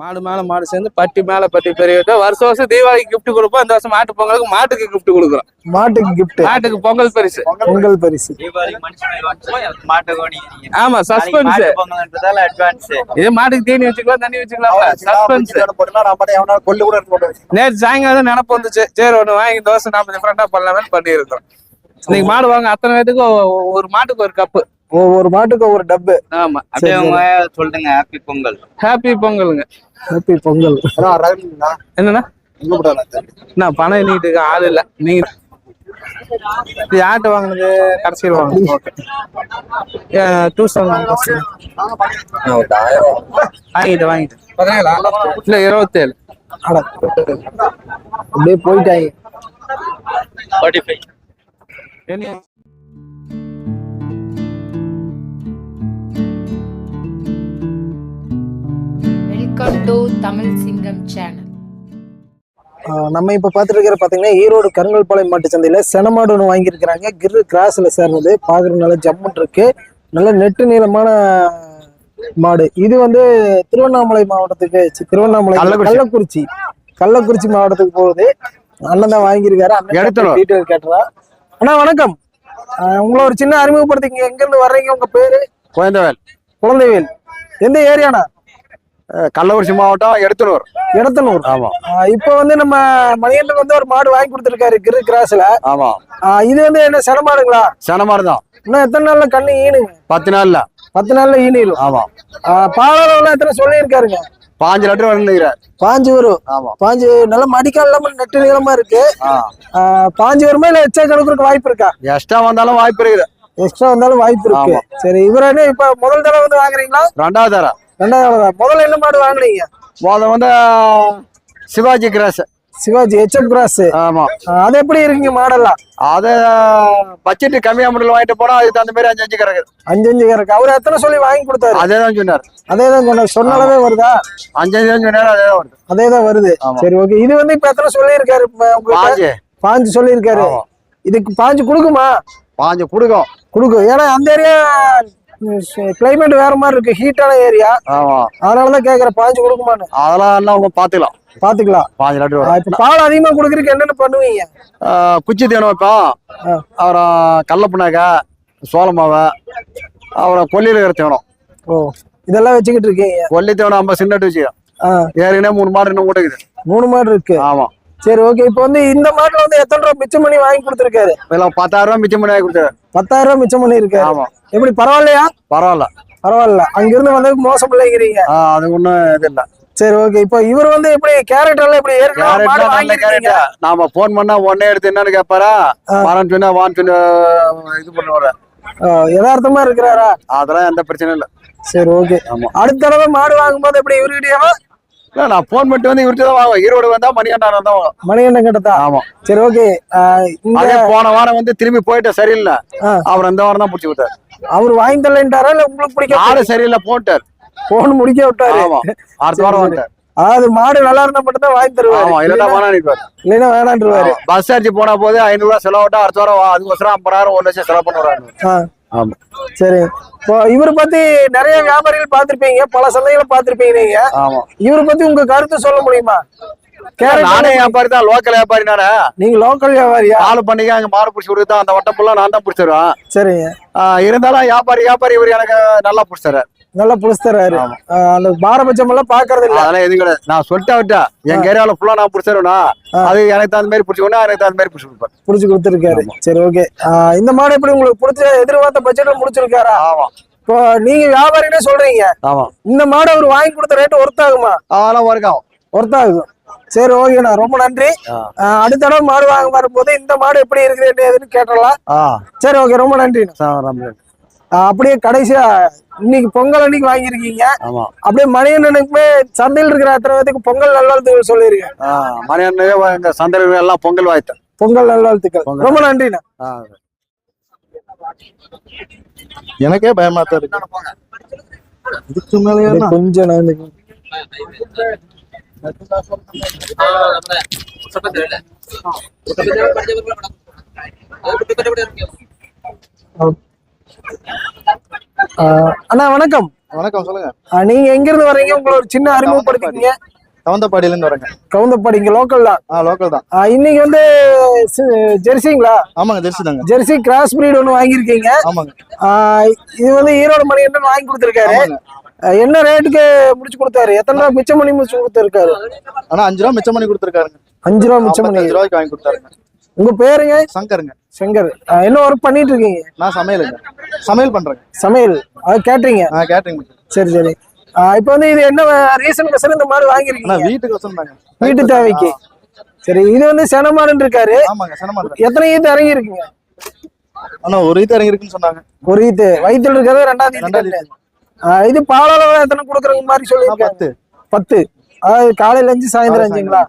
மாடு மேல மாடு சேர்ந்து பட்டி மேல பட்டி பெரிய வீட்டு. வருஷம் வருஷம் தீபாவளிக்கு gift கொடுப்போம். இந்த வருஷம் மாட்டு பொங்கலுக்கு மாட்டுக்கு gift கொடுக்குறோம். மாட்டுக்கு gift. மாட்டுக்கு பொங்கல் பரிசு. பொங்கல் பரிசு. ஆமா சஸ்பென்ஸ் மாட்டு பொங்கல்ன்றதால அட்வான்ஸ் இது மாட்டுக்கு தீனி வச்சுக்கலாம் தண்ணி வச்சுக்கலாம். சஸ்பென்ஸ் நேற்று சாயங்காலம் நினப்பு வந்துச்சு. சரி ஒண்ணு வாங்கி வருஷம் நாம டிஃப்ரெண்டா பண்ணலாம்னு பண்ணியிருக்கிறோம் இன்னைக்கு மாடு வாங்க அத்தனை பேத்துக்கு ஒரு மாட்டுக்கு ஒரு கப்பு ஒவ்வொரு மாட்டுக்கு ஒவ்வொரு டப்பு ஆமா. அப்படியே உங்க சொல்லுங்க ஹாப்பி பொங்கல். ஹாப்பி பொங்கலுங்க. ஹாப்பி பொங்கல். என்னண்ணா? நான் பணம் எண்ணிட்டு ஆள் இல்ல. நீங்க இது யார்கிட்ட வாங்கினது? கடைசியில் வாங்கினது. டூ வாங்கிட்டு வாங்கிட்டு. இல்ல இருபத்தேழு. அட அப்படியே போயிட்டாங்க. வெல்கம் டு தமிழ் சிங்கம் சேனல் நம்ம இப்ப பாத்துட்டு இருக்கிற பாத்தீங்கன்னா ஈரோடு கருங்கல்பாளையம் மாட்டு சந்தையில செனமாடு ஒன்று வாங்கியிருக்கிறாங்க. கிரு கிராஸ்ல சேர்ந்தது பாக்குற நல்ல ஜம்முன் இருக்கு. நல்ல நெட்டு நீளமான மாடு. இது வந்து திருவண்ணாமலை மாவட்டத்துக்கு திருவண்ணாமலை கள்ளக்குறிச்சி. கள்ளக்குறிச்சி. மாவட்டத்துக்கு போகுது. அண்ணன் தான் வாங்கியிருக்காரு. எடுத்துரும். டீட்டெயில் கேட்டுறா. அண்ணா வணக்கம். உங்களை ஒரு சின்ன அறிமுகப்படுத்திங்க எங்க இருந்து வர்றீங்க? உங்க பேரு? குழந்தைவேல். குழந்தைவேல். எந்த ஏரியாண்ணா? கள்ளக்குறிச்சி மாவட்டம் எடுத்துனூர். இடத்தனூர் ஆமா. இப்போ வந்து நம்ம மணிகண்டன் வந்து ஒரு மாடு வாங்கி கொடுத்துருக்காரு கிரு கிராஸ்ல. ஆமா. இது வந்து என்ன சென மாடுங்களா? சனமாடு தான். இன்னும் எத்தனை நாள்ல கண்ணு ஈனுங்க? பத்து நாள்ல. பத்து நாள்ல ஈனிரும். ஆமா. பாலாளர்லாம் எத்தனை சொல்லியிருக்காருங்க? பாஞ்சு லிட்டர் வந்துக்கிறேன் பாஞ்சு வரும். ஆமா. பாஞ்சு நல்ல மடிக்கால் இல்லாம நெட்டு நீளமா இருக்கு. பாஞ்சு வருமா இல்ல எச்சா கணக்கு வாய்ப்பு இருக்கா? எக்ஸ்ட்ரா வந்தாலும் வாய்ப்பு இருக்குது. எக்ஸ்ட்ரா வந்தாலும் வாய்ப்பு இருக்கு. சரி இவர என்ன இப்ப முதல் தடவை வந்து வாங்குறீங்களா? ரெண்டாவது தர தடவை முதல்ல என்ன மாடு வாங்குனீங்க? முதல்ல வந்து Shivaji cross. Shivaji HF cross. ஆமா. அது எப்படி இருக்குங்க மாடெல்லாம்? அத பட்ஜெட் கம்மி அமௌண்ட்ல வாங்கிட்டு போனா அதுக்கு தகுந்த மாதிரி அஞ்சு அஞ்சு கிடக்குது அஞ்சு அஞ்சு கிடக்கு அவர் எத்தனை சொல்லி வாங்கி கொடுத்தாரு? அதே தான் சொன்னார். அதே தான் சொன்ன சொன்ன அளவே வருதா? அஞ்சு அஞ்சு தான் சொன்னார் அதே தான் வருது. அதே தான் வருது. சரி ஓகே இது வந்து இப்ப எத்தனை சொல்லியிருக்காரு? பாஞ்சு. பாஞ்சு சொல்லியிருக்காரு. இதுக்கு பாஞ்சு கொடுக்குமா? பாஞ்சு கொடுக்கும். கொடுக்கும். ஏன்னா அந்த ஏரியா கிளைமேட் வேற மாதிரி இருக்கு. ஹீட்டான ஏரியா ஆமா. அதனாலதான் கேக்குறேன். பாஞ்சு கொடுக்குமான்னு. அதெல்லாம் எல்லாம் அவங்க பாத்துக்கலாம். பாத்துக்கலாம். பாஞ்சு லிட்டர் இப்ப பால் அதிகமா குடுக்கறதுக்கு என்னென்ன பண்ணுவீங்க? குச்சி தேனும் வைப்போம். அப்புறம் கடலப்புனாக்கா சோள மாவை அப்புறம் கொல்லியில் இருக்கிற தேனும் ஓ இதெல்லாம் வச்சுக்கிட்டு இருக்கீங்க? கொல்லி தேவனம் ஐம்பது சின்னட்டு வச்சு ஆ, ஏற்கனவே மூணு மாடு இன்னும் கூட்டக்குது மூணு மாடு இருக்கு. ஆமா. சரி ஓகே இப்போ வந்து இந்த மாட்டுல வந்து எத்தனை ரூபா மிச்சம் பண்ணி வாங்கி கொடுத்துருக்காரு? பத்தாயிரம் ரூபாய் மிச்சம் பண்ணி வாங்கி கொடுத்தாரு பத்தாயிரம் ரூபாய் மிச்சம் பண்ணி இருக்காரு ஆமா. எப்படி பரவாயில்லையா? பரவாயில்ல. பரவாயில்ல. அங்கிருந்து வந்ததுக்கு மோசம் இல்லைங்கிறீங்க அது ஒன்றும் இது இல்லை. சரி ஓகே இப்போ இவர் வந்து எப்படி கேரட் எல்லாம் எப்படி ஏற்கனவே நாம போன் பண்ணா உடனே எடுத்து என்னன்னு கேட்பாரா ஆ. வரேன்னு சொன்னா வான்னு சொல்லி இது பண்ணுவாரு. யதார்த்தமா இருக்கிறாரா? அதெல்லாம் எந்த பிரச்சனையும் இல்லை. சரி ஓகே ஆமா. அடுத்த தடவை மாடு வாங்கும்போது எப்படி இவர்கிட்டயாவா இல்லை நான் போன் பண்ணிட்டு வந்து இவர்கிட்ட தான் ஈரோடு வந்தா மணிகண்டான தான். மணிகண்டன் கிட்டதா ஆமா. சரி ஓகே அதே போன வாரம் வந்து திரும்பி போயிட்ட சரியில்லை. அவர் இந்த வாரம் தான் பிடிச்சி விட்டார் அவர் வாங்கி தரலன்ட்டாரா இல்ல உங்களுக்கு பிடிக்க ஆளு சரியில்லை போட்டார். போன் முடிக்க விட்டாரு. ஆமா. அடுத்த வாரம் சரி. வந்துட்டார். அதாவது மாடு நல்லா இருந்தா மட்டும் தான் வாங்கி தருவாரு. ஆமா இல்லைன்னா வேணாம் நிற்பார் இல்லைன்னா வேணான்றுவாரு பஸ் சார்ஜ் போனா போது ஐநூறு ரூபாய் செலவுட்டா அடுத்த வாரம் அதுக்கோசரம் ஐம்பதாயிரம் ஒரு லட்சம் செலவு பண்ணுறாரு ஆமா. சரி. இப்போ இவரை பத்தி நிறைய வியாபாரிகள் பார்த்திருப்பீங்க. பல சந்தைகளை பார்த்திருப்பீங்க நீங்க. ஆமா. இவரை பத்தி உங்க கருத்து சொல்ல முடியுமா? நானே வியாபாரி தான் லோக்கல் வியாபாரி நானே. நீங்க லோக்கல் வியாபாரியா? காலு பண்ணிக்க அங்க மாடு பிடிச்சி கொடுத்தா அந்த வட்டம் ஃபுல்லா நான் தான் பிடிச்சிருவேன். சரிங்க. இருந்தாலும் வியாபாரி வியாபாரி இவர் எனக்கு நல்லா பிடிச்சாரு நல்லா புடிச்சு தர்றாரு ஆமா. ஆ, அந்த பாரபட்சம் எல்லாம் பாக்குறது இல்ல அதெல்லாம் எதுவும் கிடையாது. நான் சொல்லிட்டா விட்டா. எங்க ஏரியாவில் ஃபுல்லா நான் பிடிச்சிருவேனா. அது எனக்கு தகுந்த மாதிரி பிடிச்சிக்கணும் எனக்கு தகுந்த மாதிரி பிடிச்சி கொடுப்பேன். புடிச்சு கொடுத்துருக்காரு. சரி ஓகே இந்த மாடு எப்படி உங்களுக்கு பிடிச்ச எதிர்பார்த்த பட்ஜெட்ல முடிச்சிருக்காரா? ஆமா. இப்போ நீங்க வியாபாரினே சொல்றீங்க. ஆமா. இந்த மாடு அவர் வாங்கி கொடுத்த ரேட் ஒர்த் ஆகுமா அதெல்லாம் வரைக்கும் ஒர்த் ஆகும் சரி ஓகேண்ணா ரொம்ப நன்றி. அடுத்த தடவை மாடு வாங்க வரும்போது இந்த மாடு எப்படி இருக்குது என்ன ஏதுன்னு கேட்டலாம் சரி ஓகே ரொம்ப நன்றிண்ணா. ரொம்ப- ஆ, அப்படியே கடைசியா இன்னைக்கு பொங்கல் அன்னைக்கு வாங்கியிருக்கீங்க. ஆமா. அப்படியே மணியண்ணனுக்குமே சந்தையில் இருக்கிற அத்தனை பேத்துக்கு பொங்கல் நல்வாழ்த்துக்கள் சொல்லிருக்கேன் ஆ மணி இந்த சந்தையில் எல்லாம் பொங்கல் வாய்த்தேன் பொங்கல் நல்வாழ்த்துக்கள். ரொம்ப நன்றிண்ணா. ஆ. எனக்கே பயமா தான் இதுக்கு மேலே கொஞ்சம் நான் ஆஹ் அண்ணா வணக்கம். வணக்கம் சொல்லுங்க. நீங்க எங்க இருந்து வர்றீங்க? உங்களை ஒரு சின்ன அறிமுகப்படுத்திக்கீங்க தவந்தப்பாடியில இருந்து வரேங்க. கவுந்தப்பாடி இங்க லோக்கல் தான். ஆ லோக்கல் தான். இன்னைக்கு வந்து ஜெர்சிங்களா? ஆமாங்க ஜெர்சி தாங்க. ஜெர்சி கிராஸ் பிரீட் ஒன்று வாங்கியிருக்கீங்க. ஆமாங்க. இது வந்து ஈரோடு மணி என்ன வாங்கி கொடுத்துருக்காரு. என்ன ரேட்டுக்கு முடிச்சு கொடுத்தாரு? எத்தனை ரூபா மிச்சம் பண்ணி முடிச்சு கொடுத்துருக்காரு? ஆனா அஞ்சு ரூபா மிச்சம் பண்ணி கொடுத்துருக்காருங்க. அஞ்சு ரூபா மிச்சம் பண்ணி. அஞ்சு ரூபாய்க்கு வாங்கி கொடுத்தாருங்க. உங்க பேருங்க? சங்கருங்க. சங்கர். என்ன ஒர்க் பண்ணிட்டு இருக்கீங்க நான் சமையலுங்க. சமையல் பண்றேங்க. சமையல். நான் கேட்டரிங் சரி சரி. இப்போ வந்து இது என்ன ரீசன் கசன் இந்த மாதிரி ஆனா வாங்கியிருக்கீங்க வீட்டுக்கு தாங்க வீட்டு தேவைக்கு. சரி இது வந்து செனமாடுன்னு இருக்காரு ஆமாங்க சினமா எத்தனை ஈத்து இறங்கி இருக்குங்க ஆனா ஒரு இது இறங்கி இருக்குன்னு சொன்னாங்க. ஒரு ஈத்து. வயித்துல இருக்கிறது ரெண்டாவது ஈத்து ரெண்டாவது இது பாலாளவு எத்தனை கொடுக்குறங்க மாதிரி சொல்லியிருக்காங்க பத்து. பத்து. அதாவது காலையில அஞ்சு சாயந்தரம் அஞ்சுங்களா?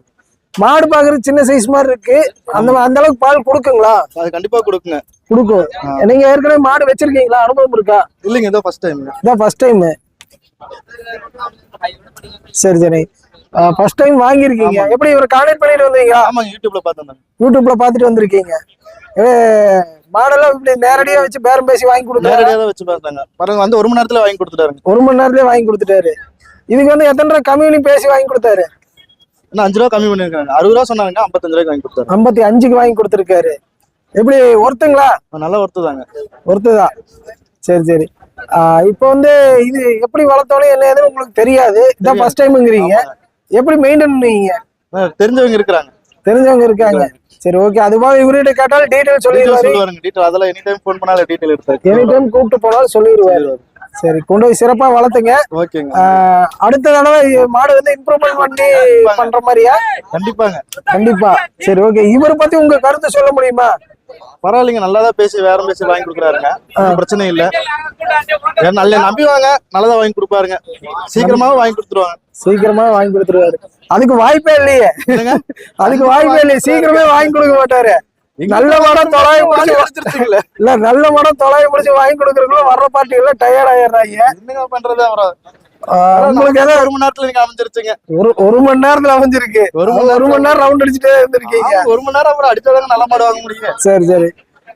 மாடு பாக்குறது சின்ன சைஸ் மாதிரி இருக்கு. அந்த அந்த அளவுக்கு பால் கொடுக்குங்களா? அது கண்டிப்பா கொடுக்குங்க. கொடுக்கும். நீங்க ஏற்கனவே மாடு வச்சிருக்கீங்களா? அனுபவம் இருக்கா? இல்லைங்க இதோ ஃபர்ஸ்ட் டைம் இதான் ஃபர்ஸ்ட் டைம் சரி சரி. ஃபர்ஸ்ட் டைம் வாங்கியிருக்கீங்க. எப்படி இவர் கான்டாக்ட் பண்ணிட்டு வந்தீங்களா? ஆமாங்க யூடியூப்ல பார்த்தேன் யூடியூப்ல பார்த்துட்டு வந்திருக்கீங்க. ஏ, மாடெல்லாம் இப்படி நேரடியா வச்சு பேரம் பேசி வாங்கி கொடுத்தாரு நேரடியாக தான் வச்சு பார்த்தாங்க. பாருங்க வந்து ஒரு மணி நேரத்துல வாங்கி கொடுத்துட்டாருங்க. ஒரு மணி நேரத்துலயே வாங்கி கொடுத்துட்டாரு. இதுக்கு வந்து எத்தனை கம்மி பேசி வாங்கி கொடுத்தாரு? இன்னும் அஞ்சு ரூபா கம்மி பண்ணிருக்காங்க அறுபது ரூபா சொன்னாங்க ஐம்பத்தஞ்சு ரூபாய்க்கு வாங்கி கொடுத்தாரு ஐம்பத்தி அஞ்சுக்கு வாங்கி கொடுத்துருக்காரு. எப்படி ஒருத்துங்களா? நல்ல ஒர்த்து தாங்க ஒருத்துதான் சரி. சரி இப்போ வந்து இது எப்படி வளர்த்தோனே என்ன ஏதுன்னு உங்களுக்கு தெரியாது. இதான் ஃபர்ஸ்ட் டைம்ங்கிறீங்க எப்படி மெயின்டைன் பண்ணுவீங்க தெரிஞ்சவங்க இருக்கிறாங்க. தெரிஞ்சவங்க இருக்காங்க. சரி ஓகே அது போக இவர்கிட்ட கேட்டாலும் டீடைல் சொல்லிடுவாரு. டீட்டெயில் அதெல்லாம் எனி டைம் ஃபோன் பண்ணாலும் டீட்டெயில் எடுத்தாரு எனி டைம் கூப்பிட்டு போனாலும் சொல்லிடுவாரு. சரி கொண்டு போய் சிறப்பா வளர்த்துங்க. ஓகேங்க. அடுத்த தடவை மாடு வந்து இம்ப்ரூவ்மெண்ட் பண்ணி பண்ற மாதிரியா? கண்டிப்பாங்க. கண்டிப்பா. சரி ஓகே. இவரை பத்தி உங்க கருத்து சொல்ல முடியுமா? பரவாயில்லைங்க நல்லா தான் பேசி வேற பேசி வாங்கி கொடுக்குறாருங்க. பிரச்சனை இல்ல. நல்ல நம்பி வாங்க. நல்லதா வாங்கி கொடுப்பாருங்க. சீக்கிரமாவே வாங்கி கொடுத்துருவாங்க. சீக்கிரமா வாங்கி கொடுத்துருவாரு. அதுக்கு வாய்ப்பே இல்லையே? அதுக்கு வாய்ப்பே இல்லையே. சீக்கிரமே வாங்கி கொடுக்க மாட்டாரு. நல்ல மடம் தொலைய முடிச்சு. இல்ல நல்ல மடம் தொலைய முடிச்சு வாங்கி கொடுக்கறதுக்குள்ள வர்ற பார்ட்டி எல்லாம் டயர்ட் ஆயிடுறாங்க. என்னங்க பண்றது அப்புறம் ஆஹ் உங்களுக்கு ஏதோ ஒரு மணி நேரத்துல நீங்க அமைஞ்சிருச்சுங்க. ஒரு ஒரு மணி நேரத்துல அமைஞ்சிருக்கு. ஒரு ஒரு மணி நேரம் ரவுண்ட் அடிச்சுட்டே இருந்திருக்கீங்க. ஒரு மணி நேரம் அப்புறம் அடிச்சாதாங்க நல்ல மாடு வாங்க முடியும் சரி சரி.